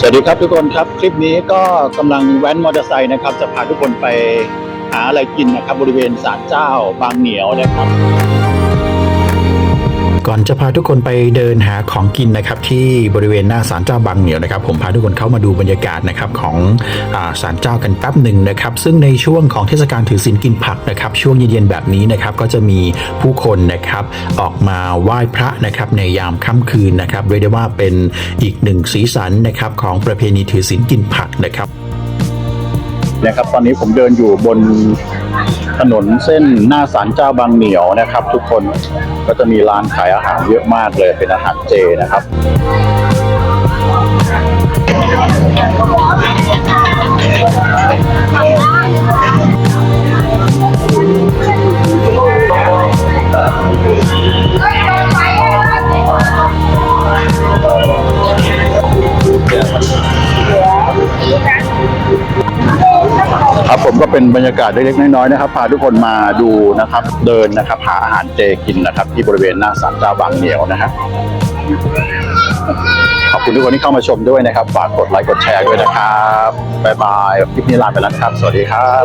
สวัสดีครับทุกคนครับ คลิปนี้ก็กำลังแว้นมอเตอร์ไซค์นะครับ จะพาทุกคนไปหาอะไรกินนะครับ บริเวณศาลเจ้าบางเหนียวนะครับ ก่อนจะพาทุกคนไปเดินหาของกินนะครับที่บริเวณหน้าศาลเจ้าบางเหนียวนะครับ ผมพาทุกคนเข้ามาดูบรรยากาศนะครับของศาลเจ้ากันแป๊บหนึ่งนะครับ ซึ่งในช่วงของเทศกาลถือศีลกินผักนะครับ ช่วงเย็นๆแบบนี้นะครับก็จะมีผู้คนนะครับออกมาไหว้พระนะครับในยามค่ำคืนนะครับเรียกได้ว่าเป็นอีกหนึ่งสีสันนะครับของประเพณีถือศีลกินผักนะครับ นะครับ ตอนนี้ผมเดินอยู่บนถนนเส้นหน้าศาลเจ้าบางเหนียวนะครับ ทุกคนก็จะมีร้านขายอาหารเยอะมากเลยเป็นอาหารเจนะครับ ครับผมก็เป็นบรรยากาศเล็กๆน้อยๆนะครับพาทุกคนมาดูนะครับ เดินนะครับหาอาหารเจกินนะครับ ที่บริเวณหน้าศาลเจ้าบางเหนียวนะครับขอบคุณทุกคนที่เข้ามาชมด้วยนะครับ ฝากกดไลค์กดแชร์ด้วยนะครับบ๊ายบายคลิปนี้ลาไปแล้วนะครับ สวัสดีครับ